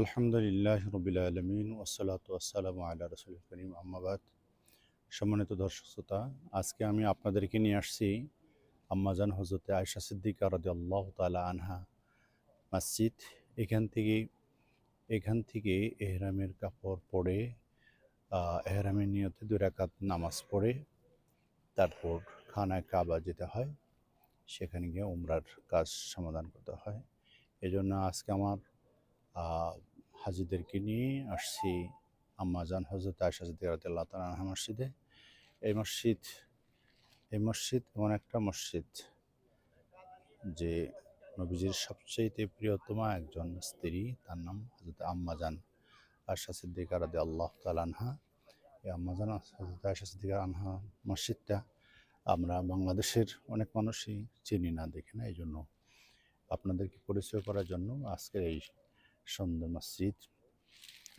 আলহামদুলিল্লাহ রবিল আলমিন ওসালাত ওয়াসালাম আল্লাহ রসুল করিম আম্মাবাদ সম্মানিত দর্শক শ্রোতা, আজকে আমি আপনাদেরকে নিয়ে আসছি আম্মাজান হজরতে আয়সা সিদ্দিকা রদি আল্লাহ তালা আনহা মসজিদ। এখান থেকে এখান থেকে এহরামের কাপড় পরে এহরামের নিয়তে দুই রাকাত নামাজ পড়ে, তারপর খানায় কাবা যেতে হয়, সেখানে গিয়ে উমরার কাজ সমাধান করতে হয়। এজন্য আজকে আমার হাজিদেরকে নিয়ে আসছি আম্মাজান হজরত আয়সা সিদ্দিকাত আল্লাহ তালা মসজিদে। এই মসজিদ এই মসজিদ এমন একটা মসজিদ যে নবীজির সবচেয়ে প্রিয়তমা একজন স্ত্রী, তার নাম হজরত আম্মাজান আয়সা সিদ্দিকা রাদে আল্লাহ তালানহা এই আম্মাজান হজরত আয়সা সিদ্দিকা আনহা মসজিদটা আমরা বাংলাদেশের অনেক মানুষই চিনি না, দেখি না এই জন্য আপনাদেরকে পরিচয় করার জন্য আজকের এই সুন্দর মসজিদ।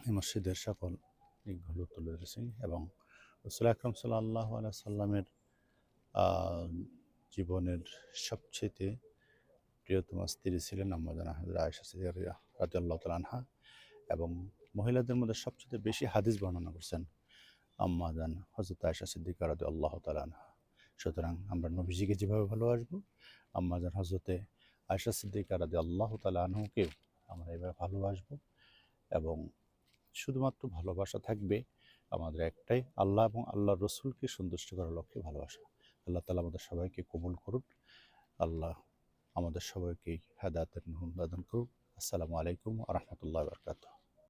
এই মসজিদের সকল দিকগুলো তুলে ধরেছি এবং রসুল আকরম সাল্লাহ সাল্লামের জীবনের সবচেয়ে প্রিয়তম স্ত্রী ছিলেন আম্মাজান আহমদ আয়সা রাজি আল্লাহ তালহা এবং মহিলাদের মধ্যে সবচেয়ে বেশি হাদিস বর্ণনা করছেন আম্মাজান হজরত আয়সা সিদ্দিকা রাজি আল্লাহ তালহা সুতরাং আমরা নবীজিকে যেভাবে ভালোবাসবো আম্মাজান হজরতে আয়সা সিদ্দিকা রাজি আল্লাহ তালহুকেও আমরা এবার ভালোবাসবো এবং শুধুমাত্র ভালোবাসা থাকবে আমাদের একটাই আল্লাহ এবং আল্লাহ রসুলকে সন্তুষ্ট করার লক্ষ্যে ভালোবাসা। আল্লাহ তালা আমাদের সবাইকে কবুল করুন আল্লাহ আমাদের সবাইকে হেদায়তের দান করুন আসসালামু আলাইকুম রহমতুল্লাহ বরকাত